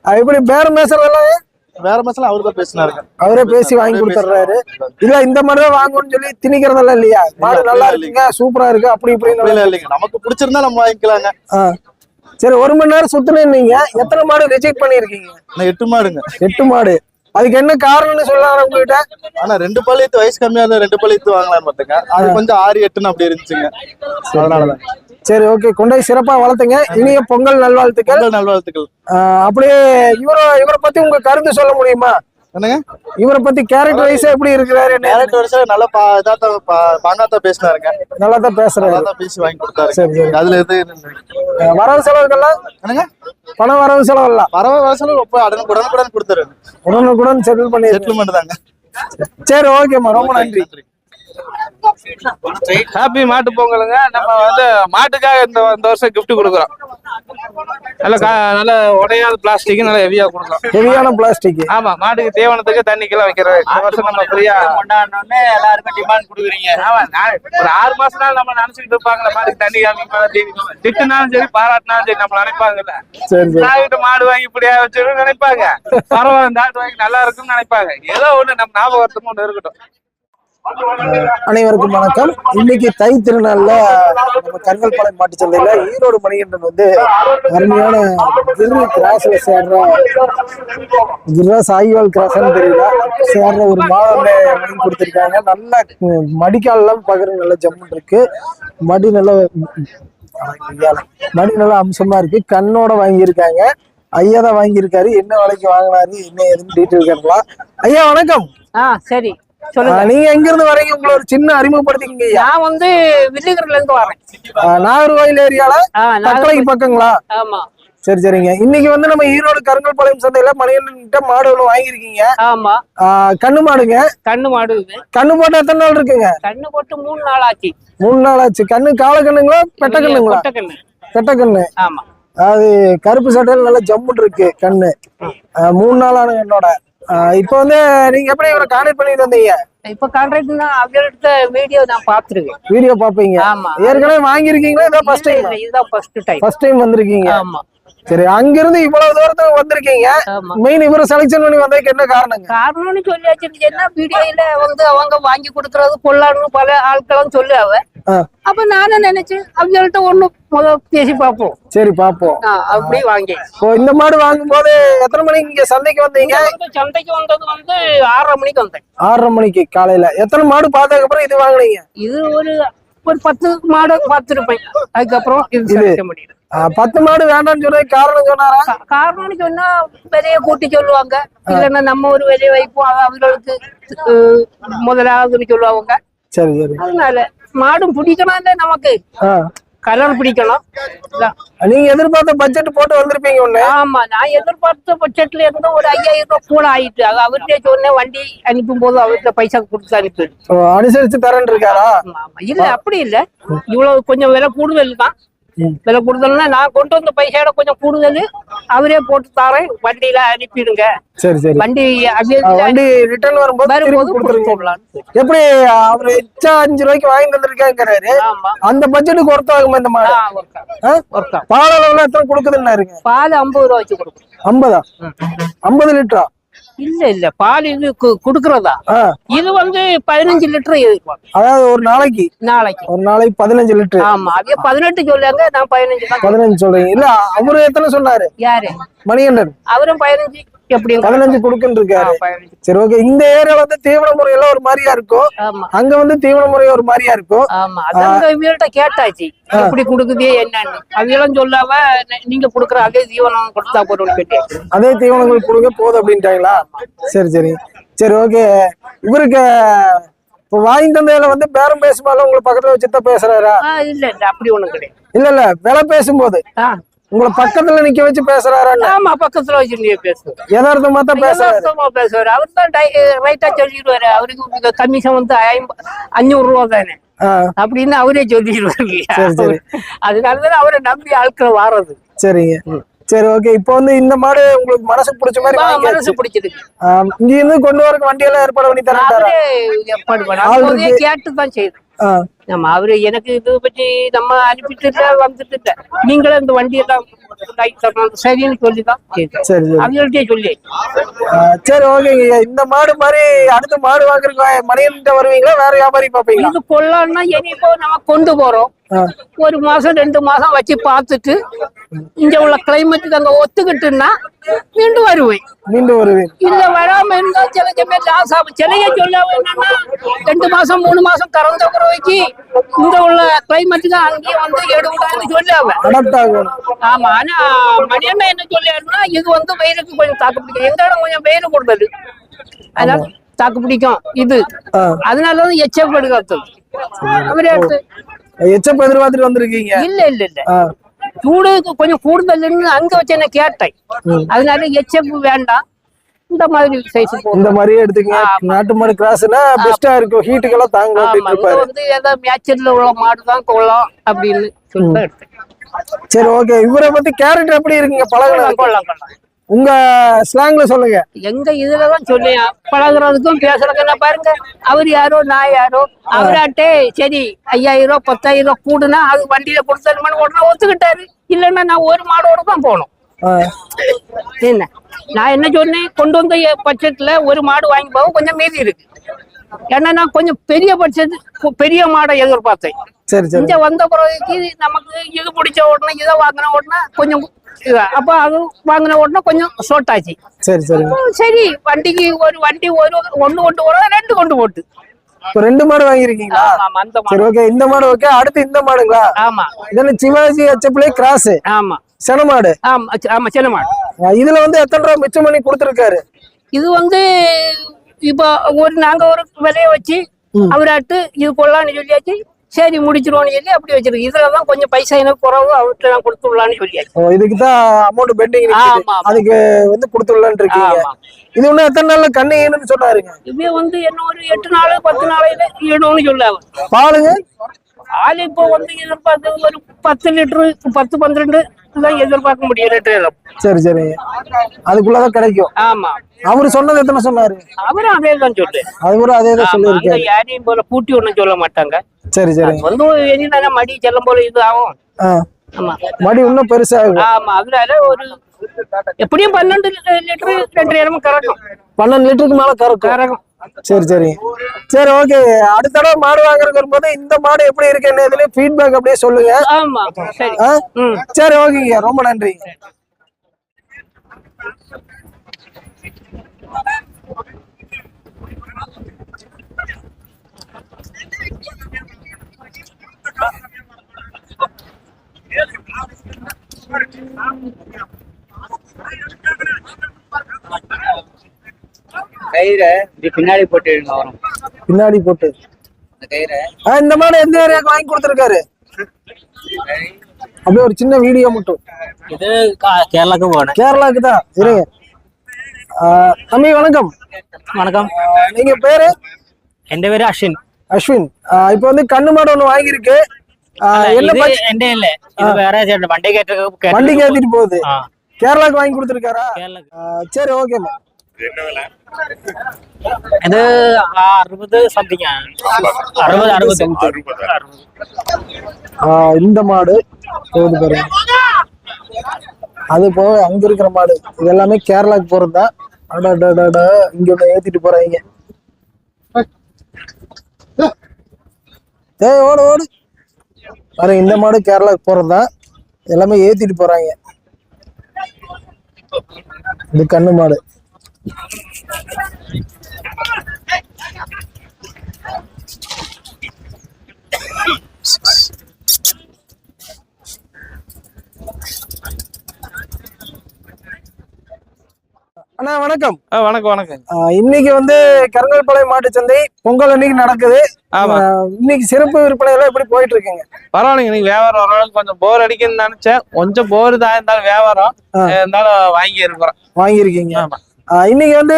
அது எப்படி பேரம் பேசுறதெல்லாம் வேற மாசம் அவரு தான் பேசினாருங்க அவரே பேசி வாங்கி கொடுத்துட்றாரு. இல்ல இந்த மாதிரி தான் வாங்கணும்னு சொல்லி திணிக்கிறதெல்லாம் இல்லையா? மாடு நல்லா இருக்குங்க சூப்பரா இருக்கு அப்படி இப்படி இல்ல இல்லைங்க. நமக்கு பிடிச்சிருந்தா நம்ம வாங்கிக்கலாங்க. சரி ஒரு மணி நேரம் சுத்துனேன் நீங்க எத்தனை மாடு ரிஜெக்ட் பண்ணிருக்கீங்க நான் எட்டு மாடுங்க. எட்டு மாடு. அதுக்கு என்ன காரணம்னு சொல்லலாம் உங்ககிட்ட? ஆனா ரெண்டு பள்ளியத்து வயசு கம்மியா இருந்தா ரெண்டு பள்ளியத்து வாங்கலாம்னு பார்த்துங்க அது கொஞ்சம் ஆறு எட்டுன்னு அப்படி இருந்துச்சுங்க. அதனாலதான். சரி ஓகே கொண்டு சிறப்பா வளர்த்துங்க. இனிய பொங்கல் நல்வாழ்த்துக்கள். நல்வாழ்த்துக்கள். அப்படியே இவரை இவரை பத்தி உங்க கருத்து சொல்ல முடியுமா? என்னங்க? இவரை பத்தி கேரக்டர் வைஸா எப்படி இருக்கிறாரு டேரக்ட் வருஷம் நல்லா பா இதாத்தான் பா- பாங்காத்தான் பேசினாருங்க. நல்லா தான் பேசுறாரு. நல்லா தான் பேசி வாங்கி கொடுத்தாரு. சரி. அதுல ஆஹ் வரவு செலவுகள்லாம்? என்னங்க? பண வரவு செலவெல்லாம்? பரவ வருஷம் ரொம்ப உடனே உடனுக்குடன் கொடுத்தாரு உடனுக்குடன் செட்டில் பண்ணி செட்டில்மெண்ட் தாங்க. சரி ஓகேம்மா ரொம்ப நன்றி. ஹாப்பி மாட்டு பொங்கலுங்க. நம்ம வந்து மாட்டுக்காக இந்த இந்த வருஷம் gift கொடுக்குறோம். நல்ல நல்ல உடையாத பிளாஸ்டிக் நல்ல ஹெவியா கொடுக்குறோம். ஹெவியான பிளாஸ்டிக் ஆமா மாட்டுக்கு தேவனத்துக்கு தண்ணிக்கெல்லாம் வைக்கிறது இந்த வருஷம் நம்ம ஃப்ரீயா கொண்டாடணும்னு எல்லாருக்கும் டிமாண்ட் கொடுக்குறீங்க. ஆமா நான் ஒரு ஆறு மாசம் நாள் நம்ம நினைச்சுக்கிட்டு இருப்பாங்கல்ல மாட்டுக்கு தண்ணி காமிப்பாங்க. திட்டுனாலும் சரி பாராட்டினாலும் சரி நம்ம நினைப்பாங்கல்ல நாய்கிட்ட மாடு வாங்கி இப்படியா வச்சிருக்கோம் நினைப்பாங்க. பரவாயில்ல இந்த ஆட்டு வாங்கி நல்லா இருக்கும்னு நினைப்பாங்க. ஏதோ ஒண்ணு நம்ம ஞாபகத்துக்கு ஒண்ணு இருக்கட்டும். அனைவருக்கும் வணக்கம். இன்னைக்கு தை திருநாள்ல நம்ம கருங்கல்பாளையம் மாட்டு சந்தையில ஈரோடு மணிகண்டன் வந்து அருமையான கிரு கிராஸ்ல சேர்ற கிரா சாய்வால் கிராஸ்னு தெரியல சேர்ற ஒரு மாலை வாங்கி கொடுத்துருக்காங்க. நல்ல மடிக்காலெல்லாம் பகிர பார்க்குறது நல்ல ஜம்முன் இருக்கு. மடி நல்ல மடி நல்ல அம்சமா இருக்கு. கண்ணோட வாங்கியிருக்காங்க. ஐயா தான் வாங்கியிருக்காரு. என்ன விலைக்கு வாங்கினாரு? என்ன ஏதுன்னு டீட்டெயில் கேட்கலாம். ஐயா வணக்கம். ஆ சரி. சொல்லுங்க. நீங்க எங்க இருந்து வரீங்க? உங்களை ஒரு சின்ன அறிமுகப்படுத்திக்கங்க நான் வந்து வில்லிகர்ல இருந்து வரேன் நாகர்கோயில் ஏரியால தக்கலைக்கு பக்கங்களா? ஆமா. சரி சரிங்க. இன்னைக்கு வந்து நம்ம ஈரோடு கருங்கல்பாளையம் சந்தையில மணியன்கிட்ட மாடு ஒன்று வாங்கியிருக்கீங்க. ஆமா. கண்ணு மாடுங்க? கண்ணு மாடு. கண்ணு போட்டு எத்தனை நாள் இருக்குங்க? கண்ணு போட்டு மூணு நாள் ஆச்சு. மூணு நாள் ஆச்சு. கண்ணு கால கண்ணுங்களா பெட்ட கண்ணுங்களா? பெட்ட கண்ணு. ஆமா. அது கருப்பு சட்டையில் நல்லா ஜம்முன்னு இருக்கு கண்ணு. மூணு நாளான என்னோட. இப்போ வந்து நீங்க எப்படி இவரை கான்டாக்ட் பண்ணிட்டு வந்தீங்க? இப்ப கான்ட்ராக்ட் தான் அவர் எடுத்த வீடியோ நான் பார்த்துருக்கேன். வீடியோ பாப்பீங்க ஆமா. ஏற்கனவே வாங்கியிருக்கீங்களா? இதான் ஃபர்ஸ்ட் டைம் இதுதான் ஃபர்ஸ்ட் டைம் ஃபர்ஸ்ட் டைம் வந்திருக்கீங்க. ஆமா. சரி அங்கிருந்து இவ்வளவு தூரத்துக்கு வந்திருக்கீங்க. மெயின் இவரை செலக்ஷன் பண்ணி வந்ததுக்கு என்ன காரணங்க? காரணம்னு சொல்லி வச்சிருந்தேன்னா வீடியோல வந்து அவங்க வாங்கி கொடுக்கறது கொள்ளான்னு பல ஆட்களும் சொல்லுவாங்க. ஆ. அப்ப நானும் நினைச்சு அவங்கள்ட்ட ஒண்ணு முத பேசி பார்ப்போம். சரி பாப்போம் ஆ, அப்படி வாங்கி. இப்போ இந்த மாடு வாங்கும்போது எத்தனை மணிக்கு இங்க சந்தைக்கு வந்தீங்க? சந்தைக்கு வந்தது வந்து ஆறரை மணிக்கு வந்தேன். ஆறரை மணிக்கு காலையில. எத்தனை மாடு பார்த்ததுக்கு அப்புறம் இது வாங்குனீங்க? இது ஒரு ஒரு பத்து மாடு பார்த்துருப்பேன். அதுக்கப்புறம் ஆ, பத்து மாடு வேண்டாம்னு சொன்னது காரணம் சொன்னாரா? காரணம்னு சொன்னா விலைய கூட்டி சொல்லுவாங்க. இல்லைன்னா நம்ம ஒரு விலையை வைப்போம். அஹ், முதலாவதுன்னு சொல்லுவாங்க. சரி சரி. அதனால மாடும் பிடிக்கணும் இல்ல நமக்கு கலர் பிடிக்கணும். நீங்க எதிர்பார்த்த பட்ஜெட் போட்டு வந்திருப்பீங்க ஒண்ணு ஆமா நான் எதிர்பார்த்த பட்ஜெட்ல இருந்து ஒரு ஐயாயிரம் ரூபாய் கூட ஆயிட்டு அது அவர்கிட்ட சொன்னேன் வண்டி அனுப்பும் போது அவர்கிட்ட பைசா கொடுத்து அனுப்பிடு ஓ, அனுசரிச்சு தரேன் இருக்காரா. இல்ல அப்படி இல்ல இவ்வளவு கொஞ்சம் விலை கூடுதல் தான். விலை கூடுதல்னா நான் கொண்டு வந்த பைசாவோட கொஞ்சம் கூடுதல் அவரே போட்டு தரேன். வண்டியில அனுப்பிடுங்க. சரி சரி. வண்டி வண்டி ரிட்டர்ன் வரும்போது கொடுத்துடலாம் எப்படி அவர் எச்சா அஞ்சு ரூபாய்க்கு வாங்கி தந்திருக்காங்கிறாரு. ஆமா. அந்த பட்ஜெட்டுக்கு ஒர்த் ஆகுமா இந்த மாடு. பால் அளவுல எத்தனை கொடுக்குதுன்னாருங்க பால் ஐம்பது ரூபா வச்சு கொடுக்கும். ஐம்பதா? ஐம்பது லிட்டரா? இல்ல இல்ல. பால் இது குடுக்கறதா? இது வந்து பதினஞ்சு லிட்டர் அதாவது ஒரு நாளைக்கு? நாளைக்கு. ஒரு நாளைக்கு பதினஞ்சு லிட்டர். ஆமா. அவைய பதினெட்டு சொல்லாங்க நான் பதினஞ்சு தான் பதினஞ்சு சொல்றீங்க. இல்ல அவரு எத்தனை சொன்னாரு? யாரு? மணிகண்டன். அவரும் பதினஞ்சு பதினஞ்சு கொடுக்குன்னு இருக்காரு சரி ஓகே. இந்த ஏரியால வந்து தீவன முறையெல்லாம் ஒரு மாதிரியா இருக்கும் அங்க வந்து தீவன முறை ஒரு மாதிரியா இருக்கும் ஆமா. இவங்கள்ட்ட கேட்டாச்சு. எப்படி கொடுக்குதே என்னன்னு. அவையெல்லாம் சொல்லாம நீங்க கொடுக்குற அதே ஜீவனம் கொடுத்தா போறோம்னு கேட்டேன் அதே தீவனங்கள் கொடுங்க போதும் அப்படின்ட்டாங்களா? சரி சரி. சரி ஓகே. இவருக்கு இப்போ வாங்கி தந்தையில வந்து பேரம் பேசும்போது உங்களை பக்கத்துல வச்சுதான் பேசுறாரா? இல்ல இல்ல. அப்படி ஒண்ணும் கிடையாது. இல்ல இல்ல. விலை பேசும்போது உங்களை பக்கத்துல நிக்க வச்சு பேசுறாரா ஆமா பக்கத்துல வச்சு நீ பேசுவேன் யதார்த்தமா தான் பேசுறாரு. பேசுவாரு. அவர் தான் ரைட்டா சொல்லிடுவாரு. அவருக்கு கமிஷன் வந்து அஞ்சூறு ரூபா தானே. அப்படின்னு அவரே சொல்லிடுவாரு. அதனாலதான் அவரை நம்பி ஆட்கள் வாரது. சரிங்க. சரி ஓகே இப்போ வந்து இந்த மாடு உங்களுக்கு மனசுக்கு பிடிச்ச மாதிரி மனசு ஆ, இங்க இருந்து கொண்டு வரக்கு வண்டி எல்லாம் ஏற்பாடு பண்ணி அவரே ஏற்பாடு பண்ண. கேட்டு தான் செய்யுது நம்ம அவரு எனக்கு இது பற்றி நம்ம அனுப்பிட்டு வந்துட்டு நீங்களும் இந்த வண்டி எல்லாம் வாங்கி தரணும். சரின்னு சொல்லி தான் செய்தோம். சரி. அவங்கள்ட்டயே சொல்லி. சரி ஓகேங்க இந்த மாடு மாதிரி அடுத்த மாடு வாங்குறதுக்கு மணியன்ட்ட வருவீங்களா? வேற வியாபாரி பாப்பீங்களா இது கொள்ளன்னா இனி இப்போ நம்ம கொண்டு போறோம். ஒரு மாசம் ரெண்டு மாசம் வச்சு பார்த்துட்டு இங்க உள்ள கிளைமேட்டுக்கு அங்க ஒத்துக்கிட்டுன்னா மீண்டும் வருவேன். மீண்டும் வருவீங்க இல்ல வராம இருந்தா சில சமயம் லாஸ் ஆகும். சிலைய சொல்லாம என்னன்னா ரெண்டு மாசம் மூணு மாசம் கறந்த குறைக்கு இங்க உள்ள கிளைமேட்டுக்கு அங்கேயே வந்து எடுக்கூடாதுன்னு ஆகணும். ஆமா ஆனா மணியண்ணா என்ன சொல்லியாருன்னா இது வந்து வெயிலுக்கு கொஞ்சம் தாக்கு பிடிக்கும். எங்க இடம் கொஞ்சம் வெயில் கொடுத்தது அதனால தாக்கு பிடிக்கும் இது. ஆ. அதனாலதான் எச்சப் எடுக்காத்தது அவரே எடுத்து எச்சப் எதிர்பார்த்துட்டு வந்திருக்கீங்க. இல்ல இல்ல இல்ல. சூடு கொஞ்சம் கூடுதல்னு அங்க வச்சு என்ன கேட்டேன். அதனால எச்சப் வேண்டாம். இந்த மாதிரி சைஸ் இந்த மாதிரியே எடுத்துக்கங்க. நாட்டு மாடு கிராஸ்னா பெஸ்டா இருக்கும். ஹீட்டுக்கெல்லாம் தாங்கும் ஆமா. அப்படின்னு வந்து ஏதோ மேட்சர்ல உள்ள மாடு தான் கொள்ளலாம் அப்படின்னு சொல்லி தான் எடுத்தேன். சரி ஓகே இவரை பத்தி கேரக்டர் எப்படி இருக்குங்க? பழகுனது கொள்ளலாம் கொள்ளலாம் உங்க ஸ்லாங்ல சொல்லுங்க. எங்க இதுலதான் சொல்லி பழகுறதுக்கும் பேசுறதுக்கு என்ன பாருங்க. அவர் யாரோ நான் யாரோ. அவராட்டே சரி ஐயாயிரம் ரூபாய் பத்தாயிரம் ரூபாய் கூடுனா அது வண்டியில கொடுத்தாருமான்னு உடனே ஒத்துக்கிட்டாரு. இல்லைன்னா நான் ஒரு மாடோட தான் ஆ, என்ன? நான் என்ன சொன்னேன்? கொண்டு வந்த பட்ஜெட்ல ஒரு மாடு வாங்கி போக கொஞ்சம் மீதி இருக்கு. ஏன்னா நான் கொஞ்சம் பெரிய பட்ஜெட் பெரிய மாடை எதிர்பார்த்தேன். இங்க வந்த பிறகு நமக்கு இது பிடிச்ச உடனே இதை வாங்கின உடனே கொஞ்சம். அப்ப அது வாங்கின உடனே கொஞ்சம் ஷார்ட் ஆச்சு சரி சரி சரி வண்டிக்கு ஒரு வண்டி ஒரு ஒண்ணு கொண்டு போறோம் ரெண்டு கொண்டு போட்டு இப்போ ரெண்டு மாடு வாங்கிருக்கீங்களா அந்த சரி மாடு ஓகே இந்த மாடு ஓகே அடுத்து இந்த மாடுங்களா ஆமா இதெல்லாம் சிவாஜி எச்சப்ளே கிராஸ் ஆமா சென மாடு ஆமா ஆமா சின்ன மாடு ஆ, இதுல வந்து எத்தனை ரூபா மிச்சம் பண்ணி கொடுத்துருக்காரு இது வந்து இப்போ ஒரு நாங்க ஒரு விலைய வச்சு அவராட்டு இது கொள்ளலாம்னு சொல்லியாச்சு சரி முடிச்சிருவோம்னு சொல்லி அப்படி வச்சிருக்கு. இதுலதான் கொஞ்சம் பைசா எனக்கு குறவு அவர்கிட்ட நான் கொடுத்துடலான்னு சொல்லியாச்சு. இதுக்கு தான் அமௌண்ட் பெண்டிங். அதுக்கு வந்து கொடுத்துடலான்னு இருக்கீங்க. இது இன்னும் எத்தனை நாள்ல கண்ணு ஈனுன்னு சொன்னாருங்க. இப்பயே வந்து என்ன ஒரு எட்டு நாள் பத்து நாளையில ஈடும்னு சொல்லாங்க பாலுங்க ஆள் இப்போ வந்து எதிர்பார்த்து ஒரு பத்து லிட்டரு பத்து பன்னிரெண்டு தான் எதிர்பார்க்க முடியும் லிட்டர் சரி சரி. அதுக்குள்ளதான் கிடைக்கும். ஆமா. அவரு சொன்னது எத்தனை சொன்னாரு? அவரும் அதே தான் சொல்லு அவரும் அதே தான் சொல்லியிருக்காரு. யாரையும் போல பூட்டி ஒண்ணும் சொல்ல மாட்டாங்க. சரி சரி. வந்து என்ன மடி செல்லும் போல இது ஆகும் மடி இன்னும் பெருசாகும். ஆமா அதனால ஒரு எப்படியும் பன்னெண்டு லிட்டர் ரெண்டு நேரமும் கறக்கும் பன்னெண்டு லிட்டருக்கு மேல கறக்கும். கறக்கும் சரி சரி. சரி ஓகே அடுத்த தடவை மாடு வாங்குறதுக்கு வரும்போது இந்த மாடு எப்படி இருக்கு என்ன இதுல ஃபீட்பேக் அப்படியே சொல்லுங்க. ஆமா சரி. ஓகேங்க ரொம்ப நன்றி. பின்னாடி போட்டு இந்த மாதிரி எந்த ஏரியாவுக்கு வாங்கி கொடுத்துருக்காரு? அப்படியே ஒரு சின்ன வீடியோ மட்டும். இது கேரளாக்கு போனேன். கேரளாக்கு தான். இருங்க. தம்பி வணக்கம். வணக்கம். நீங்க பேரு? எந்த பேரு அஸ்வின். அஸ்வின். இப்ப வந்து கண்ணு மாடு ஒன்று வாங்கியிருக்கு. என்ன இல்ல. வேற வண்டி கேட்டு வண்டி கேட்டுட்டு போகுது. கேரளாக்கு வாங்கி கொடுத்துருக்காரா? சரி ஓகேம்மா இது இந்த மாடு போகுது அது போக அங்க இருக்கிற மாடு இது எல்லாமே கேரளாக்கு போறதுதான் இங்க ஒண்ணு ஏத்திட்டு போறாங்க. ஏய் ஓடு ஓடு. பாருங்க இந்த மாடு கேரளாக்கு போறதுதான் எல்லாமே ஏத்திட்டு போறாங்க. இது கண்ணு மாடு. அண்ணா வணக்கம். வணக்கம் வணக்கம். இன்னைக்கு வந்து கருங்கல்பாளையம் மாட்டு சந்தை பொங்கல் அன்னைக்கு நடக்குது. ஆமா. இன்னைக்கு சிறப்பு விற்பனை எல்லாம் எப்படி போயிட்டு இருக்குங்க பரவாயில்லைங்க நீங்க வியாபாரம் ஓரளவுக்கு கொஞ்சம் போர் அடிக்குன்னு நினைச்சேன். கொஞ்சம் போர் தான் இருந்தாலும் வியாபாரம். இருந்தாலும் வாங்கி இருக்கிறோம் வாங்கியிருக்கீங்க. ஆமா. இன்னைக்கு வந்து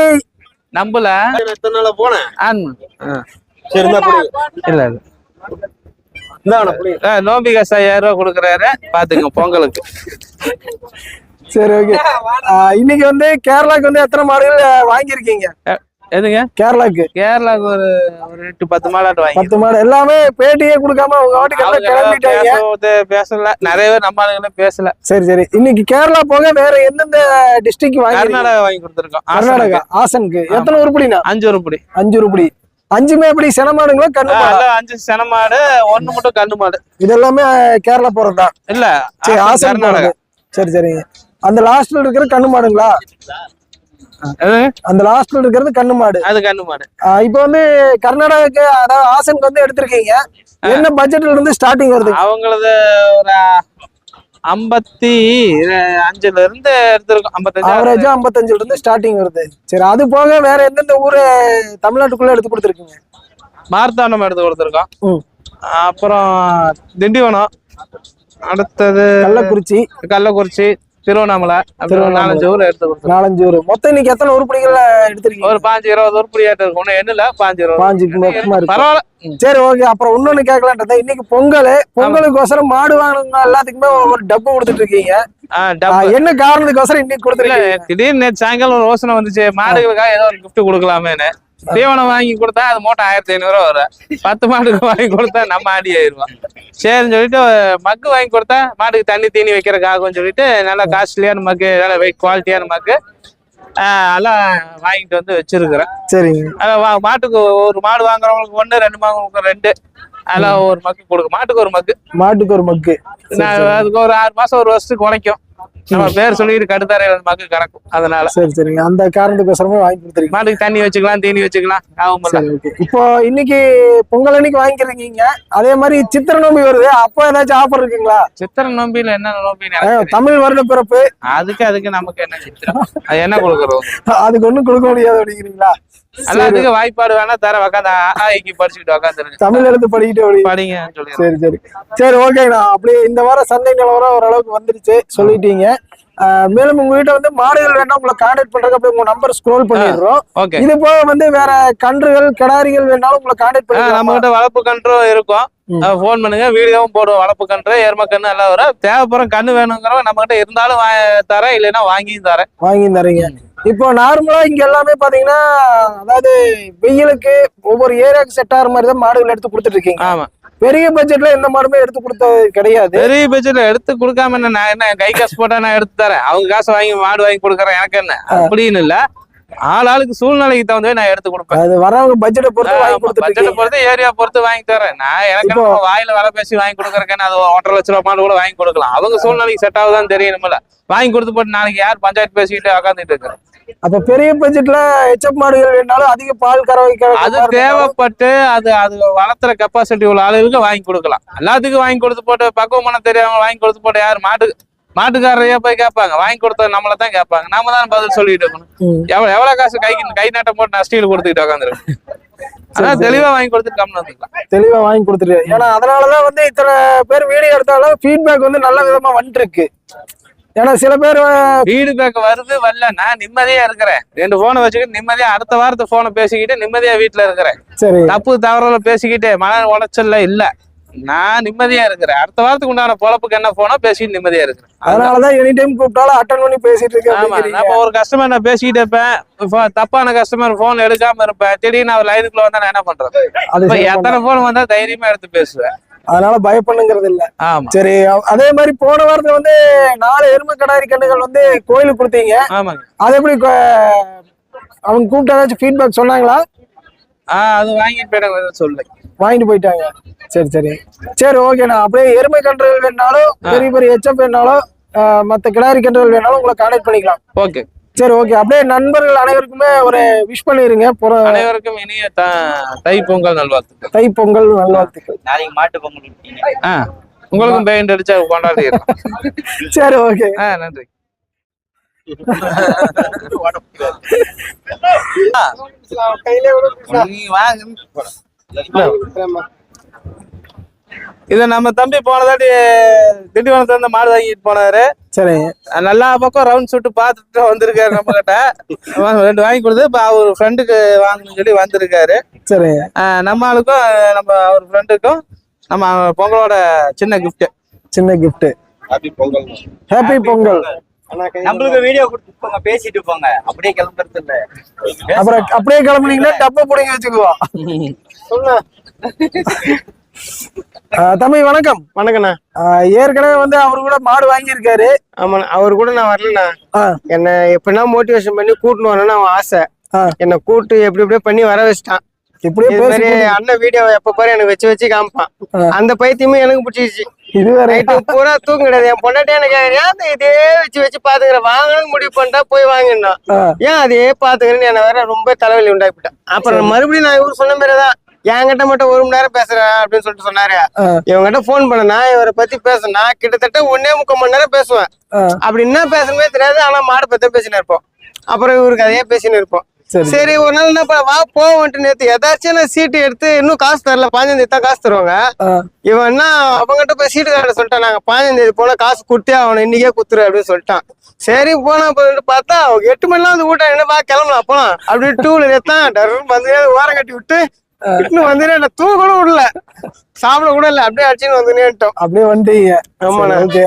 நம்பல. எத்தனை நாளா போனேன். சரி இல்ல நோம்பி காசு ஐயாயிரம் ரூபாய் கொடுக்குறாரு. பாத்துங்க பொங்கலுக்கு. சரி ஓகே. இன்னைக்கு வந்து கேரளாக்கு வந்து எத்தனை மாடுகள் வாங்கியிருக்கீங்க? எதுங்க? கேரளாக்கு. கேரளாக்கு ஒரு ஒரு எட்டு பத்து மாடாட்டு வாங்கி பத்து மாடு. எல்லாமே பேட்டியே கொடுக்காம வாட்டுக்கு அவங்க கிளம்பிட்டாங்க. பேச- பேசல. நிறைய பேர் நம்ம ஆளுங்களும் பேசல. சரி சரி. இன்னைக்கு கேரளா போக வேற எந்தெந்த டிஸ்ட்ரிக்ட் வாங்கி கர்நாடகா வாங்கி கொடுத்துருக்கோம். கர்நாடகா ஆசனுக்கு. எத்தனை உருப்படினா அஞ்சு உருப்படி அஞ்சு உருப்படி அஞ்சுமே எப்படி? செனமாடுங்களா கண்ணு மாடா? அஞ்சு சென மாடு ஒண்ணு மட்டும் கண்ணு மாடு. இது எல்லாமே கேரளா போறதுதான் இல்ல சரி ஆசன் போறது சரி சரிங்க அந்த லாஸ்ட்ல இருக்கிற கண்ணு மாடுங்களா? அந்த லாஸ்ட்ல இருக்கிறது கண்ணு மாடு. அது கண்ணு மாடு. இப்போ வந்து கர்நாடகாக்கு அதாவது ஆசனுக்கு வந்து எடுத்திருக்கீங்க. என்ன பட்ஜெட்ல இருந்து ஸ்டார்டிங் வருது? அவங்களது ஒரு ஐம்பத்தி அஞ்சுல இருந்து எடுத்திருக்கோம். ஐம்பத்தஞ்சு ஆவரேஜா ஐம்பத்தஞ்சுல இருந்து ஸ்டார்டிங் வருது. சரி அது போக வேற எந்தெந்த ஊரு தமிழ்நாட்டுக்குள்ள எடுத்து கொடுத்துருக்கீங்க? மார்த்தாண்டம் எடுத்து கொடுத்துருக்கோம். அப்புறம் திண்டிவனம். அடுத்தது கள்ளக்குறிச்சி. கள்ளக்குறிச்சி. திருவண்ணாமலை. நாலஞ்சு ஊர் எடுத்து நாலஞ்சு ஊர். மொத்தம் இன்னைக்கு எத்தனை உருப்படிகள் எடுத்திருக்கீங்க? ஒரு பாஞ்சு இருபது உருப்படி ஏட்டு இருக்கும். ஒன்றும் எண்ணில பாஞ்சு இருபது மொத்தமா இருக்கு. பரவாயில்ல. சரி ஓகே. அப்புறம் இன்னொன்னு கேட்கலான்றது இன்னைக்கு பொங்கல். பொங்கலுக்கோசரம் மாடு வாங்கணுங்க எல்லாத்துக்குமே ஒரு டப்பு கொடுத்துட்டு இருக்கீங்க. என்ன காரணத்துக்கோசரம் இன்னைக்கு கொடுத்துருக்கீங்க? திடீர்னு சாயங்காலம் ஒரு யோசனை வந்துச்சு. மாடுகளுக்காக ஏதோ ஒரு gift கொடுக்கலாமேன்னு. தீவனம் வாங்கி கொடுத்தா அது மூட்டை ஆயிரத்தி ஐநூறு ரூபா வரும். பத்து மாடுக்கு வாங்கி கொடுத்தா நம்ம ஆடி ஆயிடுவோம். சரின்னு சொல்லிட்டு மக்கு வாங்கி கொடுத்தா மாட்டுக்கு தண்ணி தீனி வைக்கிறதுக்காகவும் சொல்லிட்டு நல்லா காஸ்ட்லியான மக்கு நல்ல வெயிட் குவாலிட்டியான மக்கு ஆஹ் எல்லாம் வாங்கிட்டு வந்து வச்சிருக்கிறேன் சரிங்க. மாட்டுக்கு ஒரு மாடு வாங்குறவங்களுக்கு ஒன்று ரெண்டு வாங்குறவங்களுக்கு ரெண்டு. அதெல்லாம் ஒரு மக்கு கொடுக்கும். மாட்டுக்கு ஒரு மக்கு. மாட்டுக்கு ஒரு மக்கு. நான் அதுக்கு ஒரு ஆறு மாசம் ஒரு வருஷத்துக்கு உழைக்கும். நம்ம பேர் சொல்லிட்டு கடுத்தாரையில மக்கு கறக்கும் அதனால சரி சரிங்க. அந்த காரணத்துக்கோசரமே வாங்கி கொடுத்துருக்கீங்க மாட்டுக்கு தண்ணி வச்சுக்கலாம் தீனி வச்சுக்கலாம். ஓகே இப்போ இன்னைக்கு பொங்கல் அன்னைக்கு வாங்கிக்கிறீங்க அதே மாதிரி சித்திரை நோம்பி வருது. அப்போ ஏதாச்சும் ஆஃபர் இருக்குங்களா? சித்திரை நோம்பியில என்ன நோம்பி தமிழ் வருட பிறப்பு. அதுக்கு அதுக்கு நமக்கு என்ன சித்திரம் அது என்ன கொடுக்குறோம்? அதுக்கு ஒண்ணும் கொடுக்க முடியாது அப்படிங்கிறீங்களா? எல்லாத்துக்கும் வாய்ப்பாடு வேணா தர உக்காந்து ஆய்க்கு படிச்சுக்கிட்டு உக்காந்துருங்க. தமிழ் எழுத்து படிக்கிட்டு சொல்லி சரி சரி. சரி ஓகேண்ணா அப்படியே இந்த வாரம் சந்தை நிலவரம் ஓரளவுக்கு வந்துருச்சு. சொல்லிட்டீங்க. மேலும் உங்ககிட்ட வந்து மாடுகள் வேணா உங்களை கான்டாக்ட் பண்றதுக்கு அப்படியே உங்க நம்பர் ஸ்க்ரோல் பண்ணிடுறோம். இது போக வந்து வேற கன்றுகள் கிடாரிகள் வேணாலும் உங்களை கான்டாக்ட் நம்ம பண்ணி கிட்ட வளர்ப்பு கன்றும் இருக்கும். ம். ஃபோன் பண்ணுங்க. வீடியோவும் போடுவோம். வளர்ப்பு கன்று எரும கன்று எல்லாம் வரும். தேவைப்படுற கன்று வேணுங்கிறவங்க நம்ம கிட்ட இருந்தாலும் தரேன். இல்லைன்னா வாங்கியும் தரேன். வாங்கி தரீங்க. இப்போ நார்மலா இங்க எல்லாமே பாத்தீங்கன்னா அதாவது வெயிலுக்கு ஒவ்வொரு ஏரியாவுக்கு செட் ஆகிற மாதிரி தான் மாடுகள் எடுத்து கொடுத்துட்டு இருக்கீங்க. ஆமா. பெரிய பட்ஜெட்ல எந்த மாடுமே எடுத்து கொடுத்தது கிடையாது. பெரிய பட்ஜெட்ல எடுத்து கொடுக்காம என்ன நான் என்ன கை காசு போட்டா நான் எடுத்து தரேன். அவங்க காசு வாங்கி மாடு வாங்கி கொடுக்குறேன் எனக்கு என்ன? அப்படின்னு இல்ல. ஆள் ஆளுக்கு சூழ்நிலைக்கு தகுந்த நான் எடுத்து கொடுப்பேன். அது வரவங்க பட்ஜெட்டை பொறுத்து வாங்கி கொடுத்துட்டு பட்ஜெட்டை பொறுத்து ஏரியா பொறுத்து வாங்கி தரேன். நான் எனக்கு வாயில வர பேசி வாங்கி கொடுக்குறேன் அது ஒன்றரை லட்ச ரூபா கூட வாங்கி கொடுக்கலாம். அவங்க சூழ்நிலைக்கு செட் ஆகுதான்னு தெரியணும்ல. வாங்கி கொடுத்து போட்டு நாளைக்கு யார் பஞ்சாயத்து பேசிக்கிட்டு உட்காந்துட்டு இருக்கிறேன் அப்ப பெரிய பட்ஜெட்ல எச்எப் மாடுகள் வேணாலும் அதிக பால் கறவை அது தேவைப்பட்டு அது அது வளர்த்துற கெப்பாசிட்டி உள்ள ஆளுகளுக்கு வாங்கி கொடுக்கலாம். எல்லாத்துக்கும் வாங்கி கொடுத்து போட்டு பக்குவமான தெரியாம வாங்கி கொடுத்து போட்டு யார் மாட்டு மாட்டுக்காரரையே போய் கேட்பாங்க. வாங்கி கொடுத்தது நம்மள தான் கேட்பாங்க. நாம தான் பதில் சொல்லிட்டு இருக்கணும். எவ்வளவு எவ்வளவு காசு கைக்கு கை நாட்டம் போட்டு நஷ்டீல் கொடுத்துக்கிட்டு உட்காந்துருக்கு அதான் தெளிவா வாங்கி கொடுத்துட்டு தெளிவா வாங்கி கொடுத்துரு ஏன்னா அதனாலதான் வந்து இத்தனை பேர் வீடியோ எடுத்தாலும் ஃபீட்பேக் வந்து நல்ல விதமா வந்துட்டு ஏன்னா சில பேர் பேக்க வருது வரல. நான் நிம்மதியா இருக்கிறேன். ரெண்டு போனை வச்சுக்கிட்டு நிம்மதியா அடுத்த வாரத்து போனை பேசிக்கிட்டு நிம்மதியா வீட்டுல இருக்கிறேன். சரி. தப்பு தவறுல பேசிக்கிட்டு மன உளைச்சல்ல இல்ல. நான் நிம்மதியா இருக்கிறேன். அடுத்த வாரத்துக்கு உண்டான பொழப்புக்கு என்ன போனா பேசிட்டு நிம்மதியா இருக்கிறேன். அதனாலதான் எனி டைம் கூப்பிட்டாலும் அட்டன் பண்ணி பேசிட்டு இருக்கேன் இப்ப ஒரு கஸ்டமர் நான் பேசிக்கிட்டு இருப்பேன். தப்பான கஸ்டமர் போன் எடுக்காம இருப்பேன். திடீர்னு அவர் லைனுக்குள்ள வந்தா நான் என்ன சரி எத்தனை போன் வந்தா தைரியமா எடுத்து பேசுவேன். அதனால பயப்பண்ணுங்கிறது இல்ல. சரி அதே மாதிரி போன வாரத்துல வந்து நாலு எருமை கடாரி கண்ணுகள் வந்து கோயிலுக்கு கொடுத்தீங்க. அது எப்படி அவங்க கூப்பிட்டு ஏதாச்சும் ஃபீட்பேக் சொன்னாங்களா? ஆஹ் அது வாங்கிட்டு போயிட்டாங்க சொல்லு வாங்கிட்டு போயிட்டாங்க. சரி சரி. சரி ஓகேண்ணா அப்படியே எருமை கன்றுகள் வேணாலும் பெரிய பெரிய எச்எப் வேணாலும் மத்த கிடாரி கன்றுகள் வேணாலும் உங்களை கான்டாக்ட் பண்ணிக்கலாம். ஓகே சரி ஓகே அப்படியே நண்பர்கள் அனைவருக்குமே ஒரு விஷ் பண்ணிருங்க. புற அனைவருக்கும் இனிய த- பொங்கல் நல்வாழ்த்துக்கள். தை பொங்கல் நல்வாழ்த்துக்கள். நாளைக்கு மாட்டு பொங்கல் உங்களுக்கும் பெயிண்ட் அடிச்சா கொண்டாடி சரி ஓகே நன்றி. நீ வாங்க. இத நம்ம தம்பி போன தாட்டி திண்டிவனத்துல இருந்து மாடு வாங்கிட்டு போனாரு. சரி. நல்லா பக்கம் ரவுண்ட் சுட்டு பார்த்துட்டு வந்திருக்காரு நம்ம கிட்ட ரெண்டு வாங்கி கொடுத்து இப்ப அவர் ஃப்ரெண்டுக்கு வாங்கணும்னு சொல்லி வந்திருக்காரு. சரி. ஆஹ் நம்ம ஆளுக்கும் நம்ம அவர் ஃப்ரெண்டுக்கும் நம்ம பொங்கலோட சின்ன gift. சின்ன gift. ஹாப்பி பொங்கல். நம்மளுக்கு வீடியோ கொடுத்து போங்க பேசிட்டு போங்க. அப்படியே கிளம்புறது இல்ல அப்புறம் அப்படியே கிளம்புனீங்கன்னா டப்பை பிடிங்க வச்சுக்குவோம். தம்பி வணக்கம். வணக்கண்ணா. ஏற்கனவே வந்து அவரு கூட மாடு வாங்கியிருக்காரு. ஆமாண்ணா அவர் கூட நான் வரலண்ணா. என்ன எப்படின்னா மோட்டிவேஷன் பண்ணி கூட்டின்னு வரணும்னு அவன் ஆசை. என்னை கூட்டு எப்படி எப்படியோ பண்ணி வர வச்சிட்டான். இப்படியே பேசி அண்ணன் வீடியோ எப்ப பாரு எனக்கு வச்சு வச்சு காமிப்பான். அந்த பைத்தியமும் எனக்கு பிடிச்சிருச்சு. பூரா தூங்க கிடையாது. என் பொண்டாட்டி எனக்கு இதே வச்சு வச்சு பாத்துக்கிறேன் வாங்கணும்னு முடிவு பண்ணிட்டா போய் வாங்கினான் ஆஹ் ஏன் அதே பாத்துக்கிறேன்னு? என்ன வேற ரொம்ப தலைவலி உண்டாக்கிட்டேன் அப்புறம் மறுபடியும் நான் இவரு சொன்ன மாதிரிதான். என்கிட்ட மட்டும் ஒரு மணி நேரம் பேசுறேன் அப்படின்னு சொல்லிட்டு சொன்னாரு. இவங்கிட்ட போன் பண்ணனா இவரை பத்தி பேசுனா கிட்டத்தட்ட ஒன்னே முக்கால் மணி நேரம் பேசுவேன். அப்படி என்ன பேசணுமே தெரியாது ஆனா மாடு பத்தி பேசினு இருப்போம். அப்புறம் இவருக்கு அதே பேசினு இருப்போம். சரி. ஒரு நாள் என்ன வா போவோன்ட்டு நேத்து. ஏதாச்சும் நான் சீட்டு எடுத்து இன்னும் காசு தரல பாஞ்சாம் தேதி தான் காசு தருவாங்க. இவன் என்ன அவங்ககிட்ட போய் சீட்டு கார்டு சொல்லிட்டான். நாங்க பாஞ்சாம் தேதி போல காசு கொடுத்தே அவனை இன்னைக்கே குத்துரு அப்படின்னு சொல்லிட்டான். சரி போனா போயிட்டு பார்த்தா எட்டு மணிலாம் வந்து ஊட்ட என்ன வா கிளம்பலாம் போலாம். அப்படி டூ வீலர் எடுத்தான் டர் வந்து ஓரம் கட்டி விட்டு இன்னும் வந்து என்ன தூங்க கூட விடல சாப்பிட கூட இல்ல அப்படியே அடிச்சுன்னு வந்து நேட்டோம் அப்படியே வந்துட்டீங்க. ஆமாண்ணா. ஓகே